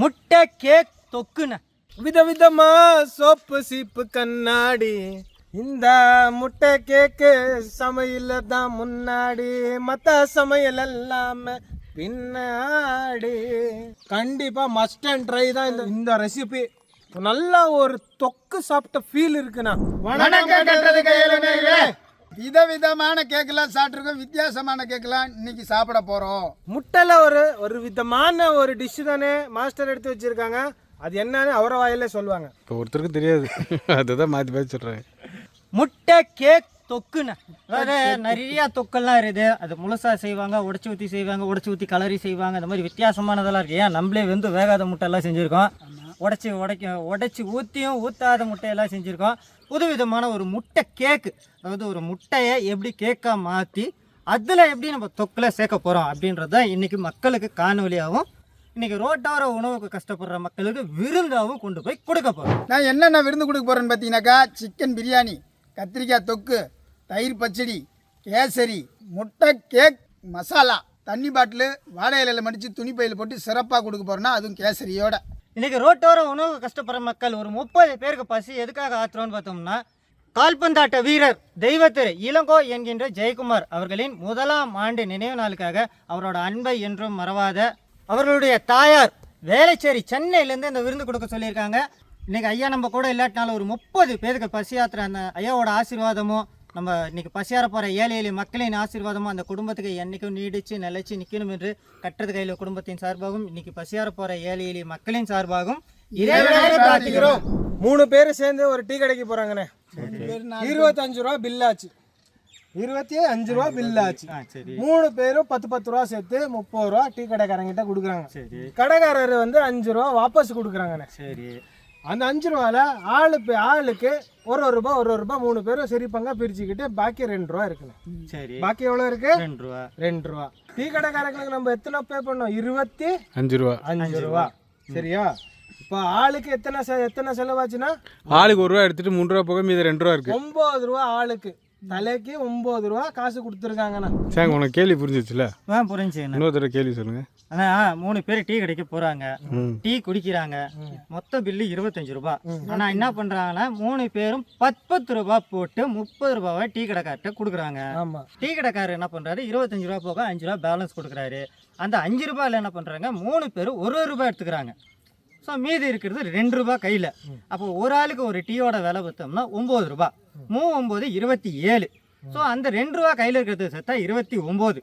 முட்டை கேக் தொக்குன்னு விதவிதமா சோப்பு சீப்பு கண்ணாடி. இந்த முட்டை கேக்கு சமையல தான் முன்னாடி. மத்த சமையல் எல்லாமே பின்னாடி. கண்டிப்பா மஸ்ட் அண்ட் ட்ரை தான் இந்த இந்த ரெசிபி நல்லா ஒரு தொக்கு சாப்பிட்ட ஃபீல் இருக்குண்ணா. வணக்கம் கையில விதவிதமான கேக்கெல்லாம் சாப்பிட்ருக்கோம் வித்தியாசமான கேக்கெல்லாம் இன்னைக்கு சாப்பிட போறோம். முட்டையில் ஒரு ஒரு விதமான ஒரு டிஷ் தானே மாஸ்டர் எடுத்து வச்சிருக்காங்க. அது என்னன்னு அவர வாயிலே சொல்லுவாங்க. இப்போ ஒருத்தருக்கு தெரியாது. அதுதான் மாற்றி மாற்றி சொல்கிறேன் முட்டை கேக் தொக்குண்ணே அதாவது நிறைய தொக்கெல்லாம் இருக்குது. அது முழுசா செய்வாங்க உடச்சி ஊற்றி செய்வாங்க உடச்சி ஊற்றி கலரி செய்வாங்க. இந்த மாதிரி வித்தியாசமானதெல்லாம் இருக்கு. ஏன்? நம்மளே வந்து வேகாத முட்டையெல்லாம் செஞ்சுருக்கோம். உடச்சி உடைக்க உடச்சி ஊற்றியும் ஊற்றாத முட்டையெல்லாம் செஞ்சுருக்கோம். புதுவிதமான ஒரு முட்டை கேக்கு அதாவது ஒரு முட்டையை எப்படி கேக்காக மாற்றி அதில் எப்படி நம்ம தொக்கில் சேர்க்க போகிறோம் அப்படின்றது தான் இன்றைக்கி மக்களுக்கு காணொலியாகவும் இன்றைக்கி ரோட்டோர உணவுக்கு கஷ்டப்படுற மக்களுக்கு விருந்தாகவும் கொண்டு போய் கொடுக்க போகிறோம் நான் என்னென்ன விருந்து கொடுக்க போகிறேன்னு பார்த்தீங்கன்னாக்கா சிக்கன் பிரியாணி கத்திரிக்காய் தொக்கு தயிர் பச்சடி கேசரி முட்டை கேக் மசாலா தண்ணி பாட்டிலு வாழை இலையில் மடித்து துணி பையில் போட்டு சிறப்பாக கொடுக்க போகிறோன்னா அதுவும் கேசரியோட. இன்னைக்கு ரோட்டோர உணவு கஷ்டப்படுற மக்கள் ஒரு முப்பது பேருக்கு பசி எதுக்காக ஆத்துறோம்னு பார்த்தோம்னா கால்பந்தாட்ட வீரர் தெய்வத்திரு இளங்கோ என்கின்ற ஜெயக்குமார் அவர்களின் முதலாம் ஆண்டு நினைவு நாளுக்காக அவரோட அன்பை என்றும் மறவாத அவர்களுடைய தாயார் வேலைச்சேரி சென்னையிலேருந்து இந்த விருந்து கொடுக்க சொல்லியிருக்காங்க. இன்னைக்கு ஐயா நம்ம கூட இல்லாட்டினாலும் ஒரு முப்பது பேருக்கு பசி ஆத்துற அந்த ஐயாவோட ஆசீர்வாதமும் நம்ம இன்னைக்கு பசியார போகிற ஏழை எளிய மக்களின் ஆசீர்வாதமும் அந்த குடும்பத்துக்கு என்னைக்கும் நீடிச்சு நிலைச்சு நிற்கணும் என்று கட்டுறது கையில் குடும்பத்தின் சார்பாகவும் இன்னைக்கு பசியார போகிற ஏழை எளிய மக்களின் சார்பாகவும் பிரார்த்திக்கிறோம் மூணு பேர் சேர்ந்து ஒரு டீ கடைக்கு போறாங்கண்ணே. இருபத்தஞ்சு ரூபா பில் ஆச்சு. இருபத்தி அஞ்சு ரூபா பில் ஆச்சு. ஆ சரி மூணு பேரும் பத்து பத்து ரூபா சேர்த்து முப்பது ரூபா டீ கடைக்காரங்கிட்ட கொடுக்குறாங்க. கடைக்காரர் வந்து அஞ்சு ரூபா வாபஸ் கொடுக்குறாங்கண்ணே. சரி. அந்த அஞ்சு ரூபால ஆளு பே- ஆளுக்கு ஒரு ஒரு ரூபா ஒரு ஒரு ரூபா மூணு பேரும் சரி பங்கா பிரிச்சுக்கிட்டு பாக்கி ரெண்டு ரூபா இருக்குண்ணே. சரி. பாக்கி எவ்வளோ இருக்கு? ரெண்டு ரூபா. ரெண்டு ரூபா. டீ கடைக்காரங்களுக்கு நம்ம எத்தனை பே பண்ணோம்? இருபத்தி அஞ்சு ரூபா. அஞ்சு ரூபா. சரியா? இப்போ ஆளுக்கு எத்தனை செ- எத்தனை செலவாச்சுன்னா? ஆளுக்கு ஒரு ரூபா எடுத்துட்டு மூணு ரூபா போக மீது ரெண்டு ரூபா இருக்கு. ஒன்பது ரூபா ஆளுக்கு. தலைக்கு ஒன்பது ரூபா காசு கொடுத்துருக்காங்கண்ணா. சாங்க உனக்கு கேள்வி புரிஞ்சிச்சுல? ஆ புரிஞ்சுங்கண்ணா இன்னொரு தடவை கேள்வி சொல்லுங்க. அண்ணா மூணு பேர் டீ கடைக்கு போகிறாங்க ம். டீ குடிக்கிறாங்க. மொத்த பில்லு இருபத்தஞ்சு ரூபா. ஆனால் என்ன பண்ணுறாங்கன்னா மூணு பேரும் பத்து பத்து ரூபா போட்டு முப்பது ரூபாவை டீ கடைக்கார்ட்ட கொடுக்குறாங்க. ஆமா. டீ கடைக்காரர் என்ன பண்ணுறாரு இருபத்தஞ்சு ரூபா போக அஞ்சு ரூபா பேலன்ஸ் கொடுக்குறாரு. அந்த அஞ்சு ரூபாயில் என்ன பண்ணுறாங்க மூணு பேர் ஒரு ஒரு ரூபாய் எடுத்துக்கிறாங்க. ஸோ மீதி இருக்கிறது ரெண்டு ரூபா கையில். அப்போ ஒரு ஆளுக்கு ஒரு டீயோட விலை பார்த்தோம்னா ஒம்பது ரூபா. மூ. ஒம்பது இருபத்தி ஏழு. ஸோ அந்த ரெண்டு ரூபா கையில் இருக்கிறது சேர்த்தா இருபத்தி ஒம்பது.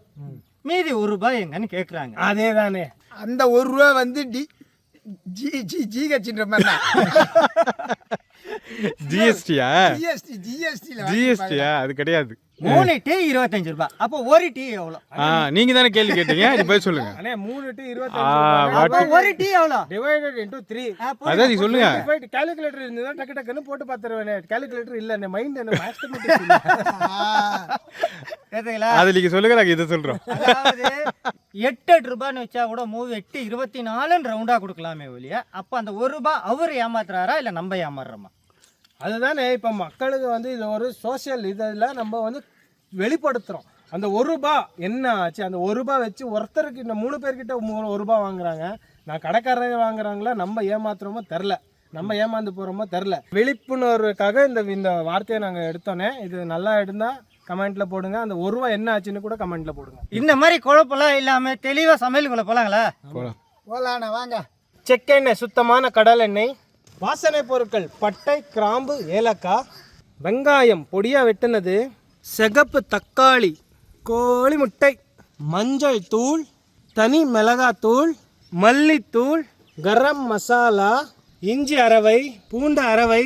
மீதி ஒரு ரூபாய் எங்கன்னு கேட்குறாங்க அதே தானே அந்த ஒரு ரூபா வந்து டி ஜி ஜி ஜிஹெச்ன்ற மாதிரி ஜிஎஸ்டியா? ஜிஎஸ்டி ஜிஎஸ்டியா? அது கிடையாது. மூணு டீ இருபத்தஞ்சு ரூபாய். அப்போ ஒரு டீ எவ்வளோ? நீங்க தானே கேள்வி கேட்டீங்க? போய் சொல்லுங்க. அண்ணே மூணு டு இருபத்தஞ்சு ஒரு டீ எவ்வளோ? டிவைடட் இன்டூ த்ரீ அதான் நீ சொல்லுங்க. கால்குலேட்டர் இருந்ததுன்னா டக்கு டக்குன்னு போட்டு பார்த்துருவேன் கால்குலேட்டர் இல்ல என் மைண்ட் என்ன மேத்தமெட்டிக்ஸ் அது நீங்க சொல்லுங்க நாங்க இதை சொல்றோம். அதாவது எட்டு எட்டு ரூபான்னு வச்சா கூட மூவி எட்டு இருபத்தி நாலுன்னு ரவுண்டா கொடுக்கலாமே ஒழிய அப்போ அந்த ஒரு ரூபாய் அவர் ஏமாத்துறாரா இல்லை நம்ம ஏமாறுறோமா? அதுதானே இப்போ மக்களுக்கு வந்து இது ஒரு சோஷியல் இதில் நம்ம வந்து வெளிப்படுத்துகிறோம் அந்த ஒரு ரூபாய் என்ன ஆச்சு? அந்த ஒரு ரூபாய் வச்சு ஒருத்தருக்கு இந்த மூணு பேர்கிட்ட ஒரு ரூபாய் வாங்குறாங்க. நான் கடைக்காரங்க வாங்குறாங்களா? நம்ம ஏமாத்துறோமோ தெரில. நம்ம ஏமாந்து போகிறோமோ தெரில. விழிப்புணர்வுக்காக இந்த இந்த வார்த்தையை நாங்கள் எடுத்தோன்னே இது நல்லா இருந்தால் கமெண்ட்டில் போடுங்க. அந்த ஒரு ரூபாய் என்ன ஆச்சுன்னு கூட கமெண்ட்டில் போடுங்க. இந்த மாதிரி குழப்பம்லாம் இல்லாமல் தெளிவாக சமையலுக்குள்ள போகலாங்களா போலாம். போலாண்ணா வாங்க. செக்கெண்ணெய் சுத்தமான கடல் எண்ணெய் வாசனை பொருட்கள் பட்டை கிராம்பு ஏலக்காய் வெங்காயம் பொடியாக வெட்டினது சிகப்பு தக்காளி கோழி முட்டை மஞ்சள் தூள் தனி மிளகாத்தூள் மல்லித்தூள் கரம் மசாலா இஞ்சி அரவை பூண்டு அரவை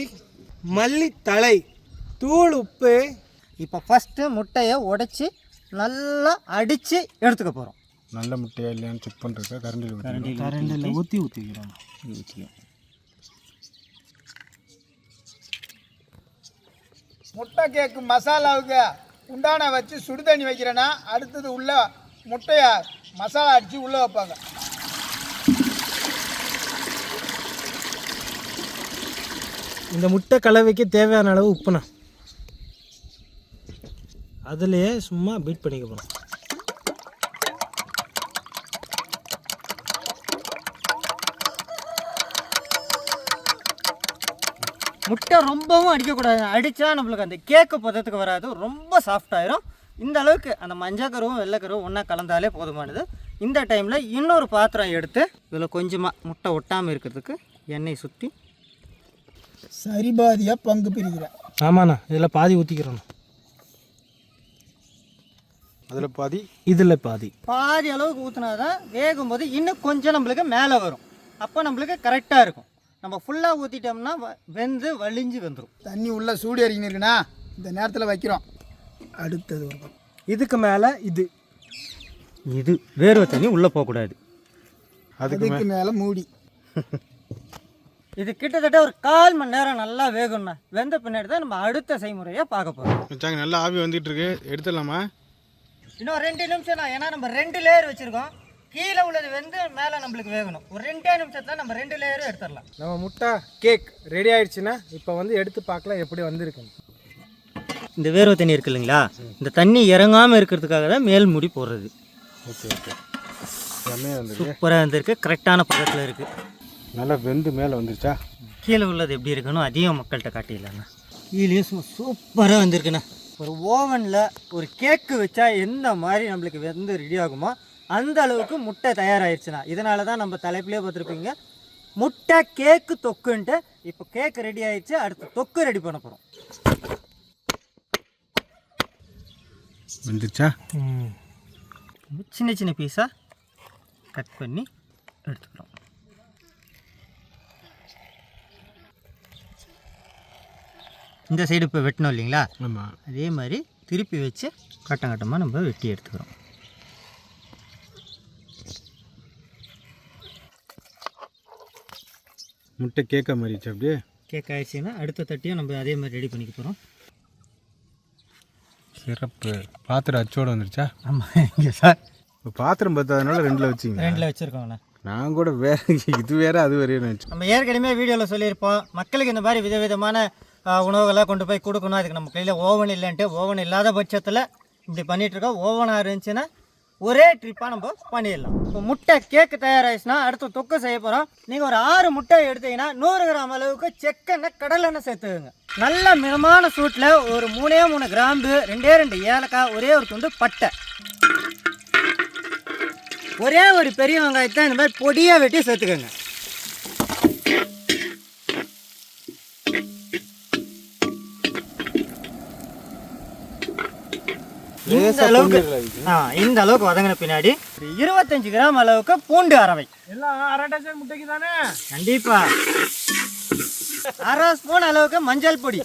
மல்லித்தழை தூள் உப்பு. இப்போ ஃபஸ்ட்டு முட்டையை உடைச்சி நல்லா அடித்து எடுத்துக்க போகிறோம் நல்ல முட்டையா இல்லையான்னு செக் பண்றதுக்கு கரண்டில் கரண்டில் ஊற்றி ஊற்றிக்கிறோம் முட்டை கேக்கு மசாலாவுக்கு உண்டான வச்சு சுடுதண்ணி வைக்கிறேன்னா அடுத்தது உள்ள முட்டையை மசாலா அடித்து உள்ளே வைப்பாங்க. இந்த முட்டை கலவைக்கு தேவையான அளவு உப்புண்ணா. அதுலேயே சும்மா பீட் பண்ணிக்க போகிறோம் முட்டை ரொம்பவும் அடிக்கக்கூடாது. அடித்தா நம்மளுக்கு அந்த கேக்கு பதத்துக்கு வராது. ரொம்ப சாஃப்ட் ஆயிரும். இந்த அளவுக்கு அந்த மஞ்சள் கருவும் வெள்ளைக்கருவும் ஒன்றா கலந்தாலே போதுமானது. இந்த டைமில் இன்னொரு பாத்திரம் எடுத்து இதில் கொஞ்சமாக முட்டை ஒட்டாமல் இருக்கிறதுக்கு எண்ணெய் சுற்றி சரிபாதியாக பங்கு பிரிக்கிறேன் ஆமாண்ணா இதில் பாதி ஊற்றிக்கிறோண்ணா அதில் பாதி? இதில் பாதி. பாதி அளவுக்கு ஊற்றினா தான் வேகும்போது இன்னும் கொஞ்சம் நம்மளுக்கு மேலே வரும். அப்போ நம்மளுக்கு கரெக்டாக இருக்கும். நம்ம ஃபுல்லாக ஊற்றிட்டோம்னா வ- வெந்து வலிஞ்சு வந்துடும் தண்ணி உள்ள சூடு எறிக்கின்னு இருக்குண்ணா இந்த நேரத்தில் வைக்கிறோம். அடுத்தது ஒரு. இதுக்கு மேலே இது. இது. வேர்வை தண்ணி உள்ளே போகக்கூடாது. அதுக்கு மேலே மூடி. இது கிட்டத்தட்ட ஒரு கால் மணி நேரம் நல்லா வேகும்ண்ணா. வெந்த பின்னாடி தான் நம்ம அடுத்த செய்முறையை பார்க்க போகிறோம் வச்சாங்க நல்லா ஆவி வந்துட்டு இருக்கு. எடுத்துடலாமா? இன்னும் ரெண்டு நிமிஷம் தான் ஏன்னா நம்ம ரெண்டு லேயர் வச்சுருக்கோம். கீழே உள்ளது வெந்து மேலே நம்மளுக்கு வேகணும். ஒரு ரெண்டே நிமிஷத்தில் நம்ம ரெண்டு லேயரும் எடுத்துடலாம். நம்ம முட்டை கேக் ரெடி ஆயிடுச்சுன்னா இப்போ வந்து எடுத்து பார்க்கலாம் எப்படி வந்திருக்குன்னு. இந்த வேர்வை தண்ணி இருக்கு இல்லைங்களா? இந்த தண்ணி இறங்காமல் இருக்கிறதுக்காக தான் மேல் முடி போடுறது. Okay okay. எல்லாமே வந்துருக்கு. சூப்பராக இருந்திருக்கு கரெக்டான பதத்தில் இருக்குது நல்லா வெந்து மேலே வந்துருச்சா? கீழே உள்ளது எப்படி இருக்குன்னு அதிகம் மக்கள்கிட்ட காட்டிடலாண்ணா கீழே சும்மா சூப்பராக வந்திருக்குண்ணா. ஒரு ஓவனில் ஒரு கேக்கு வச்சா எந்த மாதிரி நம்மளுக்கு வெந்து ரெடி ஆகுமோ அந்த அளவுக்கு முட்டை தயாராகிடுச்சுண்ணா இதனால தான் நம்ம தலைப்பிலே பார்த்துருப்பீங்க. முட்டை கேக்கு தொக்குன்ட்டு இப்போ கேக்கு ரெடி ஆயிடுச்சு அடுத்து தொக்கு ரெடி பண்ண போகிறோம் வந்துருச்சா சின்ன சின்ன பீஸாக கட் பண்ணி எடுத்துக்கிறோம். இந்த சைடு இப்போ வெட்டணும் இல்லைங்களா? ஆமாம் அதே மாதிரி திருப்பி வச்சு கட்டம் கட்டமாக நம்ம வெட்டி எடுத்துக்கிறோம். முட்டை கேட்க மாதிரிச்சு அப்படியே? கேக் ஆயிடுச்சுன்னா அடுத்த தட்டியும் நம்ம அதே மாதிரி ரெடி பண்ணிக்க போகிறோம் சிறப்பு. பாத்திரம் அச்சோட வந்துருச்சா? ஆமாம் இங்கே சார். இப்போ பாத்திரம் பத்தாதனால ரெண்டில் வச்சிங்க ரெண்டில் வச்சுருக்கோங்கண்ணா நான் கூட வேற இது வேற அது வேறையும் நம்ம ஏற்கனவே வீடியோவில் சொல்லியிருப்போம் மக்களுக்கு இந்த மாதிரி விதவிதமான உணவுகளை கொண்டு போய் கொடுக்கணும். அதுக்கு நம்ம கையில் ஓவன் இல்லைன்ட்டு ஓவன் இல்லாத பட்சத்தில் இப்படி பண்ணிட்டு இருக்கோம். ஓவனாக இருந்துச்சுன்னா ஒரே ட்ரிப்பாக நம்ம பண்ணிடலாம். இப்போ முட்டை கேக்கு தயாராகிடுச்சுன்னா அடுத்து தொக்கு செய்ய போகிறோம் நீங்கள் ஒரு ஆறு முட்டை எடுத்தீங்கன்னா நூறு கிராம் அளவுக்கு செக்கெண்ணெய் கடலெண்ணெய் சேர்த்துக்கோங்க. நல்ல மிதமான சூட்டில் ஒரு மூணே மூணு கிராம்பு ரெண்டே ரெண்டு ஏலக்காய் ஒரே ஒரு துண்டு பட்டை. ஒரே ஒரு பெரிய வெங்காயத்தை இந்த மாதிரி பொடியாக வெட்டி சேர்த்துக்கோங்க. இந்த அளவுக்கு ஆ இந்த அளவுக்கு வதங்கின பின்னாடி ஒரு இருபத்தஞ்சு கிராம் அளவுக்கு பூண்டு அரவை எல்லாம் அரை டஜன் முட்டைக்கு தானே கண்டிப்பா. அரை ஸ்பூன் அளவுக்கு மஞ்சள் பொடி.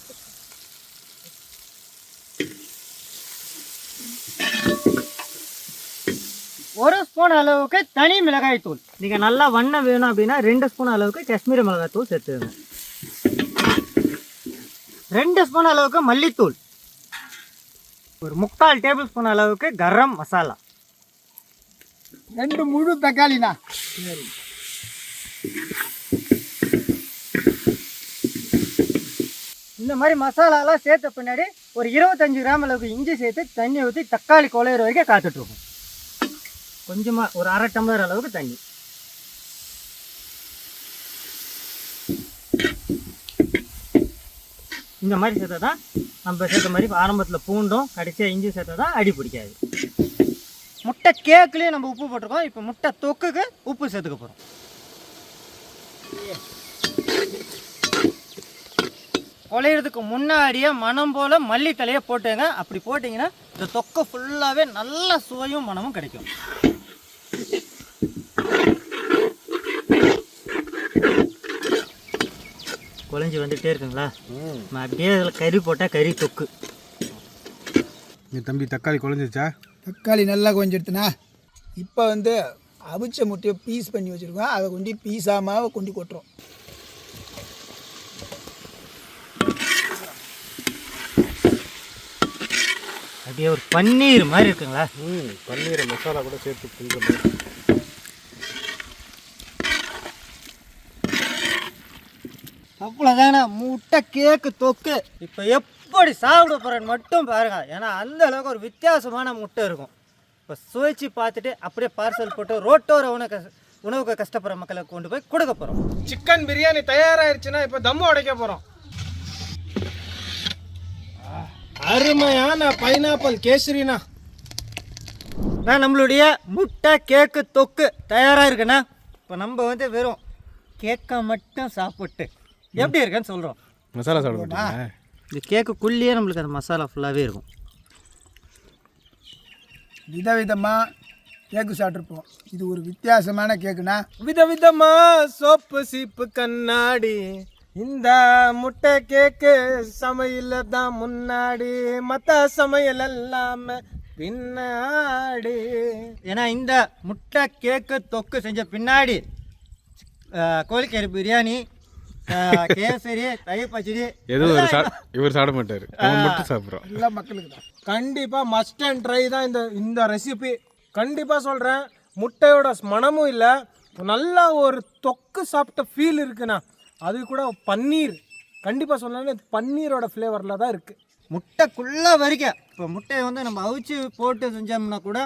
ஒரு ஸ்பூன் அளவுக்கு தனி மிளகாய் தூள். நீங்கள் நல்லா வண்ணம் வேணும் அப்படின்னா ரெண்டு ஸ்பூன் அளவுக்கு காஷ்மீரி மிளகாய் தூள் சேர்த்துக்கங்க. ரெண்டு ஸ்பூன் அளவுக்கு மல்லித்தூள். ஒரு முக்கால் டேபிள் ஸ்பூன் அளவுக்கு கரம் மசாலா. ரெண்டு முழு தக்காளிண்ணா. இந்த மாதிரி மசாலாலாம் சேர்த்த பின்னாடி ஒரு இருபத்தஞ்சு கிராம் அளவுக்கு இஞ்சி சேர்த்து தண்ணி ஊற்றி தக்காளி குழையிற வரைக்கும் காத்துட்ருக்கோம் கொஞ்சமாக ஒரு அரை டம்ளர் அளவுக்கு தண்ணி. இந்த மாதிரி சேர்த்தா தான் நம்ம சேர்த்த மாதிரி ஆரம்பத்தில் பூண்டும் கடைசியாக இஞ்சி சேர்த்தா தான் அடி பிடிக்காது. முட்டை கேக்குலேயே நம்ம உப்பு போட்டிருக்கோம். இப்போ முட்டை தொக்குக்கு உப்பு சேர்த்துக்க போகிறோம் குழையிறதுக்கு முன்னாடியே மனம் போல் மல்லித்தலையை போட்டுங்க. அப்படி போட்டிங்கன்னா இந்த தொக்கை ஃபுல்லாகவே நல்ல சுவையும் மனமும் கிடைக்கும். குழஞ்சி வந்துகிட்டே இருக்குங்களா? நம்ம அப்படியே அதில் கறி போட்டால் கறி தொக்கு. நீ தம்பி தக்காளி குழஞ்சிருச்சா தக்காளி நல்லா எடுத்துனா இப்போ வந்து அவிச்ச முட்டையை பீஸ் பண்ணி வச்சுருக்கோம். அதை கொண்டு பீஸாமாவை கொண்டு கொட்டுறோம். அப்படியே ஒரு பன்னீர் மாதிரி இருக்குங்களா? ம் பன்னீரை மசாலா கூட சேர்த்து கொஞ்சம் அவ்வளோதானே முட்டை கேக்கு தொக்கு. இப்போ எப்படி சாப்பிட போகிறேன்னு மட்டும் பாருங்க. ஏன்னா அந்த அளவுக்கு ஒரு வித்தியாசமான முட்டை இருக்கும். இப்போ சுவைச்சு பார்த்துட்டு அப்படியே பார்சல் போட்டு ரோட்டோர உணவு உணவுக்கு கஷ்டப்படுற மக்களை கொண்டு போய் கொடுக்க போகிறோம் சிக்கன் பிரியாணி தயாராயிருச்சுன்னா இப்போ தம்மு உடைக்க போகிறோம் அருமையான பைனாப்பிள் கேசரினா நான் நம்மளுடைய முட்டை கேக்கு தொக்கு தயாராக இருக்குண்ணா? இப்போ நம்ம வந்து வெறும் கேக்கை மட்டும் சாப்பிட்டு எப்படி இருக்குன்னு சொல்கிறோம் மசாலா சாப்பிட மாட்டீங்களா? இந்த கேக்குக்குள்ளேயே நம்மளுக்கு அந்த மசாலா ஃபுல்லாகவே இருக்கும். விதவிதமாக கேக்கு சாப்பிட்ருப்போம் இது ஒரு வித்தியாசமான கேக்குண்ணா விதவிதமா சோப்பு சீப்பு கண்ணாடி. இந்த முட்டை கேக்கு சமையல தான் முன்னாடி. மத்த சமையல் எல்லாமே பின்னாடி. ஏன்னா இந்த முட்டை கேக்கு தொக்கு செஞ்ச பின்னாடி அஹ், கோழிக்கறி பிரியாணி கேசரி தயிர் பச்சடி. எதுவும் ஒரு இவர் சாப்பிட மாட்டார். மட்டும் சாப்பிட்றோம் எல்லா மக்களுக்கு தான். கண்டிப்பா மஸ்ட் அண்ட் ட்ரை தான் இந்த இந்த ரெசிபி கண்டிப்பா சொல்றேன். முட்டையோட மனமும் இல்லை. நல்லா ஒரு தொக்கு சாப்பிட்ட ஃபீல் இருக்குண்ணா. அது கூட பன்னீர். கண்டிப்பா சொல்லணும் பன்னீரோட ஃப்ளேவரில் தான் இருக்கு. முட்டைக்குள்ளே வரைக்கும். இப்போ முட்டையை வந்து நம்ம அவிச்சு போட்டு செஞ்சோம்னா கூட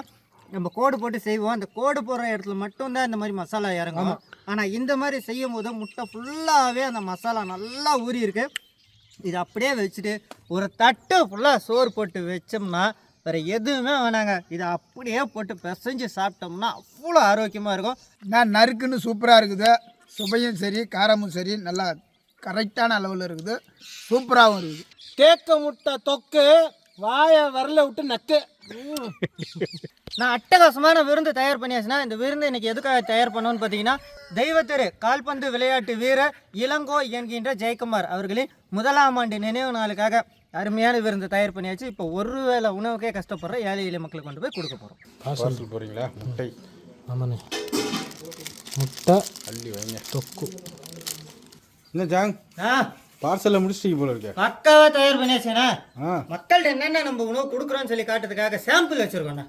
நம்ம கோடு போட்டு செய்வோம். அந்த கோடு போடுற இடத்துல மட்டும்தான் இந்த மாதிரி மசாலா இறங்கும். ஆனால் இந்த மாதிரி செய்யும் போது முட்டை ஃபுல்லாகவே அந்த மசாலா நல்லா ஊறி இருக்கு. இது அப்படியே வச்சுட்டு ஒரு தட்டு ஃபுல்லாக சோறு போட்டு வச்சோம்னா வேறு எதுவுமே வேணாங்க. இதை அப்படியே போட்டு பிசைஞ்சு சாப்பிட்டோம்னா அவ்வளோ ஆரோக்கியமாக இருக்கும். நான் நறுக்குன்னு சூப்பராக இருக்குது. சுவையும் சரி காரமும் சரி நல்லா கரெக்டான அளவில் இருக்குது. சூப்பராகவும் இருக்குது. கேக்க முட்டை தொக்கு வாயை விரல விட்டு நக்கு. நான் அட்டகாசமான விருந்து தயார் பண்ணியாச்சுன்னா இந்த விருந்து இன்னைக்கு எதுக்காக தயார் பண்ணோன்னு பார்த்தீங்கன்னா தெய்வத்திரு கால்பந்து விளையாட்டு வீரர் இளங்கோ என்கின்ற ஜெயக்குமார் அவர்களின் முதலாம் ஆண்டு நினைவு நாளுக்காக அருமையான விருந்து தயார் பண்ணியாச்சு. இப்போ ஒரு வேளை உணவுக்கே கஷ்டப்படுற ஏழை எளிய மக்களுக்கு கொண்டு போய் கொடுக்க போகிறோம் பார்சல் போகிறீங்களா முட்டை. ஆமாண்ணே. முட்டை அள்ளி வைங்க. தொக்கு. என்ன ஜாங்? ஆ. பார்சலில் முடிச்சிட்டீங்க போல இருக்க. பக்காவாக தயார் பண்ணியாச்சுண்ணா ஆ. மக்கள்கிட்ட என்னென்ன நம்ம உணவு கொடுக்குறோன்னு சொல்லி காட்டுறதுக்காக சாம்பிள் வச்சுருக்கோண்ணா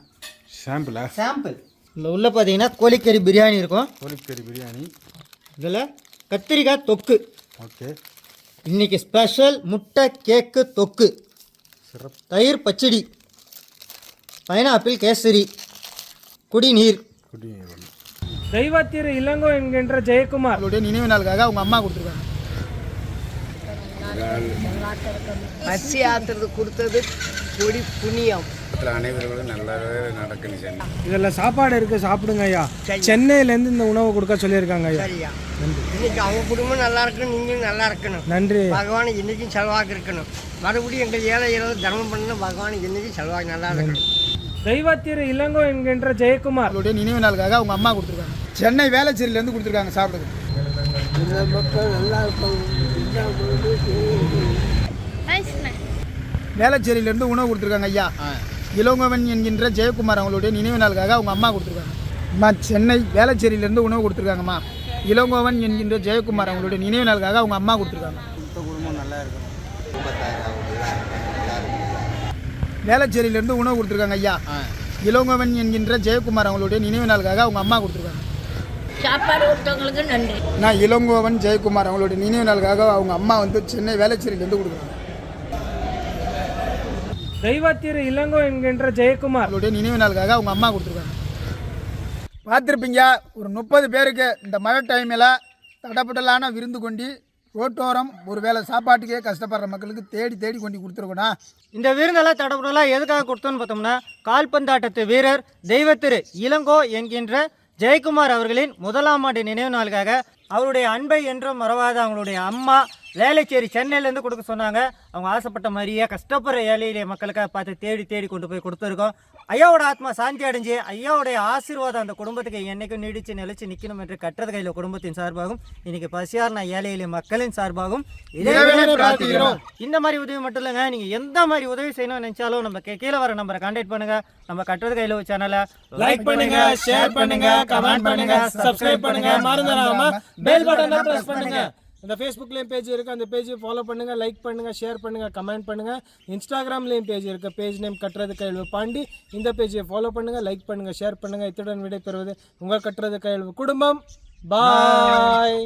ஷாம்பிளா சாம்பிள் இதில் உள்ள பார்த்தீங்கன்னா கோழிக்கறி பிரியாணி இருக்கும். கோழிக்கறி பிரியாணி. இதில் கத்திரிக்காய் தொக்கு. ஓகே. இன்னைக்கு ஸ்பெஷல் முட்டை கேக்கு தொக்கு. சிறப்பு. தயிர் பச்சடி. பைனாப்பிள் கேசரி. குடிநீர். குடி தெய்வத்திரு இளங்கோ என்கின்ற ஜெயக்குமார். அவங்களுடைய நினைவு நாளுக்காக அவங்க அம்மா கொடுத்துருக்காங்க. பசி ஆத்துறது கொடுத்தது கொடி புண்ணியம். அனைவரும் நல்லாவே நடக்கணும் இதில் சாப்பாடு இருக்கு சாப்பிடுங்க ஐயா. சென்னையிலேருந்து இந்த உணவு கொடுக்க சொல்லியிருக்காங்க ஐயா. சரியா? இன்னைக்கு அவங்க குடும்பம் நல்லா இருக்கணும் நீங்களும் நல்லா இருக்கணும். நன்றி. பகவான் இன்னைக்கும் செலவாக இருக்கணும். மறுபடியும் எங்கள் ஏழை ஏழை தர்மம் பண்ணணும் பகவான் இன்னைக்கும் செலவாக நல்லா இருக்கணும். தெய்வத்திரு இளங்கோ என்கின்ற ஜெயக்குமார். நினைவு நாளுக்காக அவங்க அம்மா கொடுத்துருக்காங்க. சென்னை வேளச்சேரியிலேருந்து கொடுத்துருக்காங்க சாப்பிடுறது வேளச்சேரியிலேருந்து உணவு கொடுத்துருக்காங்க ஐயா. இளங்கோவன் என்கின்ற ஜெயக்குமார் அவங்களுடைய நினைவு நாளுக்காக அவங்க அம்மா கொடுத்துருக்காங்க. அம்மா சென்னை வேளச்சேரியிலேருந்து உணவு கொடுத்துருக்காங்கம்மா. இளங்கோவன் என்கின்ற ஜெயக்குமார் அவங்களுடைய நினைவு நாளுக்காக அவங்க அம்மா கொடுத்துருக்காங்க. வேளச்சேரியிலேருந்து உணவு கொடுத்துருக்காங்க ஐயா. இளங்கோவன் என்கின்ற ஜெயக்குமார் அவங்களுடைய நினைவு நாளுக்காக அவங்க அம்மா கொடுத்துருக்காங்க. சாப்பாடு கொடுத்தவங்களுக்கு நன்றி. நான் இளங்கோவன் ஜெயக்குமார் அவங்களுடைய நினைவு நாளுக்காக அவங்க அம்மா வந்து சென்னை வேளச்சேரியிலேருந்து கொடுக்குறாங்க. தெய்வத்திரு இளங்கோ என்கின்ற ஜெயக்குமார். அவருடைய நினைவு நாளுக்காக அவங்க அம்மா கொடுத்துருக்காங்க. பார்த்துருப்பீங்க ஒரு முப்பது பேருக்கு இந்த மழை டைமில் தடப்படலான விருந்து கொண்டு ரோட்டோரம் ஒரு வேளை சாப்பாட்டுக்கே கஷ்டப்படுற மக்களுக்கு தேடி தேடி கொண்டு கொடுத்துருக்கணும் இந்த விருந்தெல்லாம் தடப்படலாம் எதுக்காக கொடுத்தோன்னு பார்த்தோம்னா கால்பந்தாட்டத்து வீரர் தெய்வத்திரு இளங்கோ என்கின்ற ஜெயக்குமார் அவர்களின் முதலாம் ஆண்டு நினைவு நாளுக்காக அவருடைய அன்பை என்றும் மறவாத அவங்களுடைய அம்மா வேலைச்சேரி சென்னையிலேருந்து கொடுக்க சொன்னாங்க. அவங்க ஆசைப்பட்ட மாதிரியே கஷ்டப்படுற ஏழையிலே மக்களுக்காக பார்த்து தேடி தேடி கொண்டு போய் கொடுத்துருக்கோம். ஐயாவோட ஆத்மா சாந்தி அடைஞ்சு ஐயாவுடைய ஆசீர்வாதம் அந்த குடும்பத்துக்கு என்னைக்கும் நீடிச்சு நிலைச்சு நிற்கணும் என்று கட்டுறது கையில் குடும்பத்தின் சார்பாகவும் இன்னைக்கு பசியார்ன ஏழை எளிய மக்களின் சார்பாகவும் இந்த மாதிரி உதவி மட்டும் இல்லைங்க. நீங்கள் எந்த மாதிரி உதவி செய்யணும்னு நினைச்சாலும் நம்ம கீழே வர நம்பரை கான்டாக்ட் பண்ணுங்க. நம்ம கட்டுறது கையில் சேனலை லைக் பண்ணுங்க ஷேர் பண்ணுங்க கமெண்ட் பண்ணுங்க சப்ஸ்கிரைப் பண்ணுங்க. மறந்துடாம பெல் பட்டனை பிரஸ் பண்ணுங்க. இந்த ஃபேஸ்புக்லேயும் பேஜ் இருக்குது அந்த பேஜை ஃபாலோ பண்ணுங்கள் லைக் பண்ணுங்கள் ஷேர் பண்ணுங்கள் கமெண்ட் பண்ணுங்கள் இன்ஸ்டாகிராம்லேயும் பேஜ் இருக்கு. பேஜ் நேம் கட்டுறது கையெழுவு பாண்டி இந்த பேஜை ஃபாலோ பண்ணுங்கள் லைக் பண்ணுங்கள் ஷேர் பண்ணுங்கள் இத்துடன் விடைபெறுவது உங்கள் கட்டுறது கையெழுவு குடும்பம் பாய்